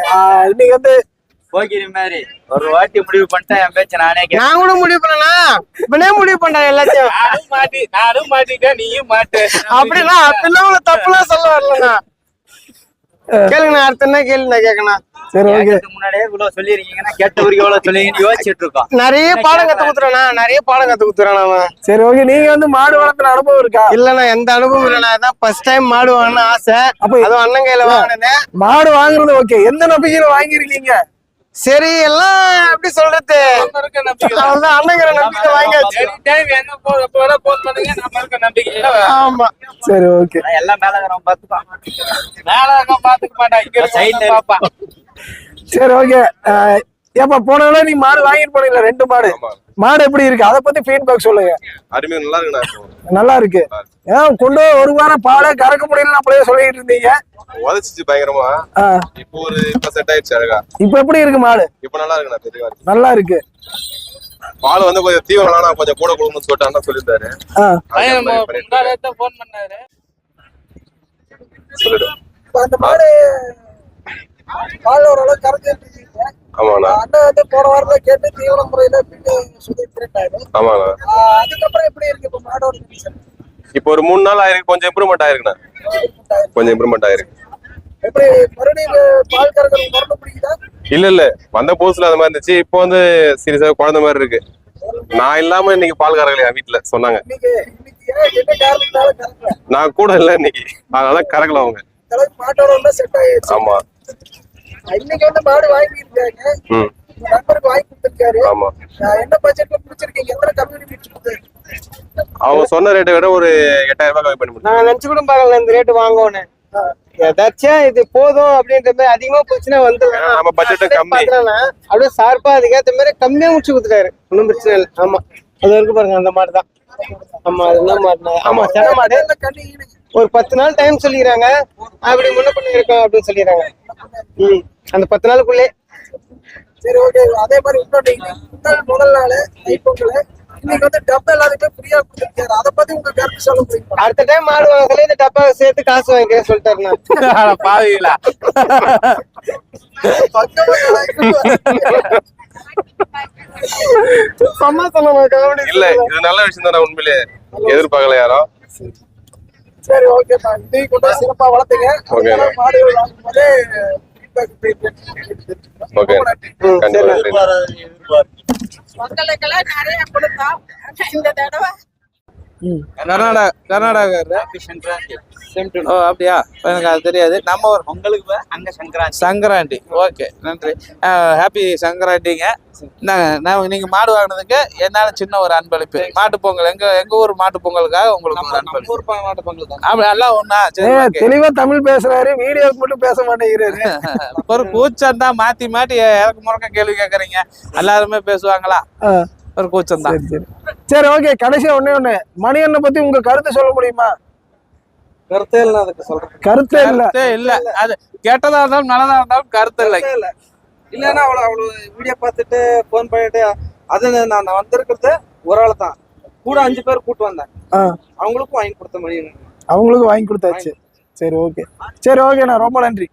இன்னைக்கு வந்து போகிற மாதிரி ஒரு வாட்டி முடிவு பண்ணிட்டேன் என் பேச்ச நானே நான் கூட முடிவு பண்ணனா? இப்பனே முடிவு பண்றேன் எல்லாத்தையும். நானும் மாட்டி நானும் மாட்டிட்டேன் நீயும் மாட்டு அப்படின்னா அப்படிலாம் உங்களை தப்புலாம் சொல்ல வரலண்ணா. கேளுங்கண்ணா அடுத்த என்ன கேள்வி நான் கேட்கணும்? சரி ஓகே. முன்னாடியே இவ்வளவு சொல்லிருக்கீங்கன்னா கேட்டவருக்கு எவ்வளவு யோசிச்சுட்டு இருக்கோம். நிறைய பாடம் கத்து குத்துறானா நிறைய பாடம் கத்து குத்துறான் அவன்? சரி ஓகே. நீங்க வந்து மாடு வளர்த்துன அனுபவம் இருக்கா? இல்லண்ணா எந்த அனுபவம் இல்லைண்ணா. அதான் ஃபர்ஸ்ட் டைம் மாடு வாங்கணும்னு ஆசை. அப்ப அதுவும் அண்ணன் கையில வாங்கினேன். மாடு வாங்குறது ஓகே எந்த நம்பிக்கையில வாங்கியிருக்கீங்க? சரி எல்லாம் எப்படி சொல்றது? இருக்க நம்பிக்கை. அவ்வளவுதான் அண்ணன் கையில நம்பிக்கை வாங்கியாச்சு எனி டைம் எங்க போ எப்போ வேணா போன் பண்ணுங்க நம்ம இருக்க நம்பிக்கை ஆமா. சரி ஓகே. நான் எல்லாம் மேல இருக்கிறவன் பார்த்துப்பான் மேல பாத்துக்க மாட்டான் இங்க சரி ஓகே. ஏப்பா போன நீ மாடு வாங்கிட்டு போனீங்களா? ரெண்டு மாடு. மாடு எப்படி இருக்கு? அதை பத்தி ஃபீட்பேக் சொல்லுங்க. அருமையா நல்லா இருக்குண்ணா. நல்லா இருக்கு. ஏன் கொண்டு ஒரு வாரம் பாலை கறக்க முடியலன்னு அப்படியே சொல்லிட்டு இருந்தீங்க? உதச்சிச்சு பயங்கரமா. இப்போ ஒரு இப்ப செட் ஆயிடுச்சு அழகா. இப்ப எப்படி இருக்கு மாடு? இப்ப நல்லா இருக்கு நல்லா இருக்கு. பால் வந்து கொஞ்சம் தீவனம் நான் கொஞ்சம் கூட கொடுக்கணும்னு சொல்லிட்டு அண்ணா சொல்லியிருந்தாரு. பண்ணாரு. சொல்லிடு. அந்த மாடு பால் ஓரளவு கறந்துட்டு இருக்கீங்க. ஆமாண்ணா. அண்ணன் வந்து போன வாரத்துல கேட்டு தீவன முறையில பின்னு சுத்தி ஆமாண்ணா. அதுக்கப்புறம் எப்படி இருக்கு இப்ப மாடோட condition? இப்போ ஒரு மூணு நாள் ஆயிருக்கு கொஞ்சம் இம்ப்ரூவ்மெண்ட் ஆயிருக்குண்ணா. கொஞ்சம் இம்ப்ரூவ்மெண்ட் ஆயிருக்கு. எப்படி மறுபடியும் பால் கறக்கிற மருந்து பிடிக்குதா இல்ல இல்ல. வந்த புதுசுல அந்த மாதிரி இருந்துச்சு. இப்போ வந்து சீரியஸா குழந்தை மாதிரி இருக்கு. நான் இல்லாம இன்னைக்கு பால் கறக்கலையா வீட்டுல சொன்னாங்க. நான் கூட இல்ல இன்னைக்கு. அதனால கறக்கல அவங்க. ஆமா. இன்னைக்கு வந்து மாடு வாங்கியிருக்காங்க. ம். உங்க நண்பருக்கு வாங்கி கொடுத்துருக்காரு. என்ன பட்ஜெட்ல பிடிச்சிருக்கீங்க எத்தனை கம்மி பிடிச்சிருக்கு அவங்க சொன்ன ரேட்டை விட ஒரு எட்டாயிரம் ரூபாய் கம்மி பண்ணி. நான் நினைச்சு கூட பார்க்கல இந்த ரேட்டு வாங்குவோன்னு. ஏதாச்சும் இது போதும் அப்படின்ற மாதிரி அதிகமா வந்துடலாம். ஏன்னா நம்ம budget கம்மி. அப்படியே ஷார்ப்பா அதுக்கேத்த மாதிரி கம்மியா முடிச்சு கொடுத்துட்டாரு. ஒன்றும் பிரச்சனை இல்லை. ஆமா. அது வரைக்கும் பாருங்க அந்த மாடு தான் ஆமா அதுதான் மாடு ஆமா. சென மாடு. என்ன? ஒரு பத்து நாள் டைம் சொல்லிக்கிறாங்க. அப்படி முன்ன பண்ணி இருக்கோம் அப்படின்னு சொல்லிடுறாங்க ம். அந்த பத்து நாளுக்குள்ளே. சரி ஓகே அதே மாதிரி இன்னொன்று முதல் முதல் நாள் தைப்பொங்கல் இன்னைக்கு வந்து டப் எல்லாத்துக்குமே ஃப்ரீயா கொடுத்துருக்காரு அதை பத்தி உங்க கருத்து சொல்ல முடியுமா? அடுத்த டைம் மாடு வாங்கல இந்த டப்பா சேர்த்து காசு வாங்கிக்கிறேன் சொல்லிட்டாரு நான். அட பாவிகளா. சமாதானம் கவனி இல்ல இது நல்ல விஷயம் தானே உண்மையிலே. எதிர்பார்க்கல யாரும் சரி ஓகே இதையும் கொண்டு சிறப்பா வளர்த்துங்க. அதனால மாடுகள் வாங்கும்போதே. ஓகே. மக்களுக்கெல்லாம் நிறைய கொடுத்தோம் இந்த தடவை கர்நாடகா கர்நாடகா ஓ அப்படியா? எனக்கு அது தெரியாது. நம்ம ஒரு உங்களுக்கு அங்க சங்கராந்தி. சங்கராண்டி ஓகே நன்றி. ஹாப்பி சங்கராண்டிங்க நாங்க நான் நீங்க மாடு வாங்கினதுக்கு என்னால சின்ன ஒரு அன்பளிப்பு. மாட்டு பொங்கல். எங்க எங்க ஊர் மாட்டு பொங்கலுக்காக உங்களுக்கு ஒரு அன்பளிப்பு. ஊர் மாட்டு பொங்கல் தான். அப்படி எல்லாம் தமிழ் பேசுறாரு. வீடியோக்கு மட்டும் பேச மாட்டேங்கிறாரு. ஒரு கூச்சம் தான். மாத்தி மாத்தி இறக்கு முறக்க கேள்வி கேக்குறீங்க. எல்லாருமே பேசுவாங்களா. ஒரு கூச்சம் தான். சரி சரி. சரி ஓகே கடைசியா ஒண்ணே ஒண்ணு. மணியண்ணை பத்தி உங்க கருத்து சொல்ல முடியுமா? கருத்தே இல்லை அதுக்கு சொல்றேன். கருத்தே இல்ல. இல்ல. அது கெட்டதா இருந்தாலும் நல்லதா இருந்தாலும் கருத்து இல்லை. இல்லைன்னா அவ்வளோ அவ்வளோ வீடியோ பார்த்துட்டு ஃபோன் பண்ணிட்டு அது நான் வந்திருக்கிறது ஒரு ஆள் தான். கூட அஞ்சு பேர் கூட்டு வந்தேன். அவங்களுக்கும் வாங்கி கொடுத்த மாதிரி அவங்களுக்கு வாங்கி கொடுத்தாச்சு. சரி ஓகே சரி ஓகே நான் ரொம்ப நன்றி.